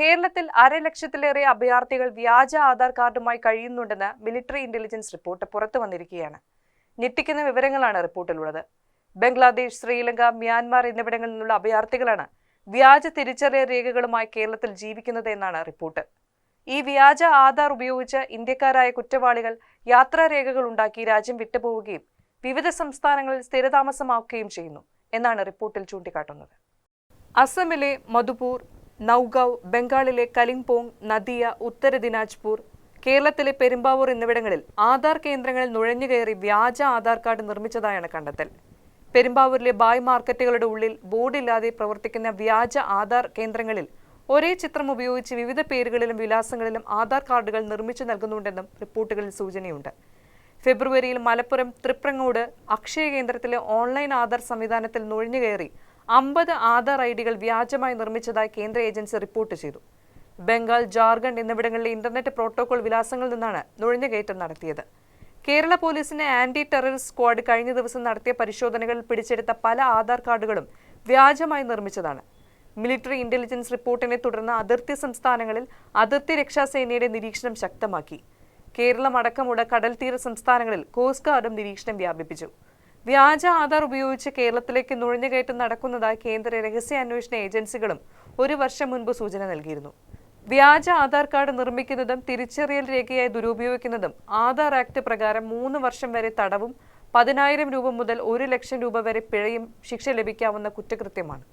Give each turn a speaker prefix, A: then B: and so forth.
A: കേരളത്തിൽ അരലക്ഷത്തിലേറെ അഭയാർത്ഥികൾ വ്യാജ ആധാർ കാർഡുമായി കഴിയുന്നുണ്ടെന്ന് മിലിറ്ററി ഇന്റലിജൻസ് റിപ്പോർട്ട് പുറത്തു വന്നിരിക്കുകയാണ്. ഞെട്ടിക്കുന്ന വിവരങ്ങളാണ് റിപ്പോർട്ടിലുള്ളത്. ബംഗ്ലാദേശ് ശ്രീലങ്ക മ്യാൻമാർ എന്നിവിടങ്ങളിൽ നിന്നുള്ള അഭയാർത്ഥികളാണ് വ്യാജ തിരിച്ചറിയൽ രേഖകളുമായി കേരളത്തിൽ ജീവിക്കുന്നത് എന്നാണ് റിപ്പോർട്ട്. ഈ വ്യാജ ആധാർ ഉപയോഗിച്ച് ഇന്ത്യക്കാരായ കുറ്റവാളികൾ യാത്രാരേഖകൾ ഉണ്ടാക്കി രാജ്യം വിട്ടുപോവുകയും വിവിധ സംസ്ഥാനങ്ങളിൽ സ്ഥിരതാമസമാക്കുകയും ചെയ്യുന്നു എന്നാണ് റിപ്പോർട്ടിൽ ചൂണ്ടിക്കാട്ടുന്നത്. അസമിലെ മധുപൂർ നൌഗാവ് ബംഗാളിലെ കലിംപോങ് നദിയ ഉത്തര ദിനാജ്പൂർ കേരളത്തിലെ പെരുമ്പാവൂർ എന്നിവിടങ്ങളിൽ ആധാർ കേന്ദ്രങ്ങളിൽ നുഴഞ്ഞുകയറി വ്യാജ ആധാർ കാർഡ് നിർമ്മിച്ചതായാണ് കണ്ടെത്തൽ. പെരുമ്പാവൂരിലെ ബായ് മാർക്കറ്റുകളുടെ ഉള്ളിൽ ബോർഡില്ലാതെ പ്രവർത്തിക്കുന്ന വ്യാജ ആധാർ കേന്ദ്രങ്ങളിൽ ഒരേ ചിത്രം ഉപയോഗിച്ച് വിവിധ പേരുകളിലും വിലാസങ്ങളിലും ആധാർ കാർഡുകൾ നിർമ്മിച്ചു നൽകുന്നുണ്ടെന്നും റിപ്പോർട്ടുകളിൽ സൂചനയുണ്ട്. ഫെബ്രുവരിയിൽ മലപ്പുറം തൃപ്രങ്ങോട് അക്ഷയ കേന്ദ്രത്തിലെ ഓൺലൈൻ ആധാർ സംവിധാനത്തിൽ നുഴഞ്ഞുകയറി അമ്പത് ആധാർ ഐ ഡികൾ വ്യാജമായി നിർമ്മിച്ചതായി കേന്ദ്ര ഏജൻസി റിപ്പോർട്ട് ചെയ്തു. ബംഗാൾ ജാർഖണ്ഡ് എന്നിവിടങ്ങളിലെ ഇന്റർനെറ്റ് പ്രോട്ടോകോൾ വിലാസങ്ങളിൽ നിന്നാണ് നുഴഞ്ഞുകയറ്റം നടത്തിയത്. കേരള പോലീസിന്റെ ആന്റി ടെററിസ്റ്റ് സ്ക്വാഡ് കഴിഞ്ഞ ദിവസം നടത്തിയ പരിശോധനകളിൽ പിടിച്ചെടുത്ത പല ആധാർ കാർഡുകളും വ്യാജമായി നിർമ്മിച്ചതാണ്. മിലിറ്ററി ഇന്റലിജൻസ് റിപ്പോർട്ടിനെ തുടർന്ന് അതിർത്തി സംസ്ഥാനങ്ങളിൽ അതിർത്തി രക്ഷാസേനയുടെ നിരീക്ഷണം ശക്തമാക്കി. കേരളം അടക്കമുള്ള കടൽ തീര സംസ്ഥാനങ്ങളിൽ കോസ്റ്റ് ഗാർഡും നിരീക്ഷണം വ്യാപിപ്പിച്ചു. വ്യാജ ആധാർ ഉപയോഗിച്ച് കേരളത്തിലേക്ക് നുഴഞ്ഞുകയറ്റം നടക്കുന്നതായി കേന്ദ്ര രഹസ്യാന്വേഷണ ഏജൻസികളും ഒരു വർഷം മുൻപ് സൂചന നൽകിയിരുന്നു. വ്യാജ ആധാർ കാർഡ് നിർമ്മിക്കുന്നതും തിരിച്ചറിയൽ രേഖയായി ദുരുപയോഗിക്കുന്നതും ആധാർ ആക്ട് പ്രകാരം മൂന്ന് വർഷം വരെ തടവും പതിനായിരം രൂപ മുതൽ ഒരു ലക്ഷം രൂപ വരെ പിഴയും ശിക്ഷ ലഭിക്കാവുന്ന കുറ്റകൃത്യമാണ്.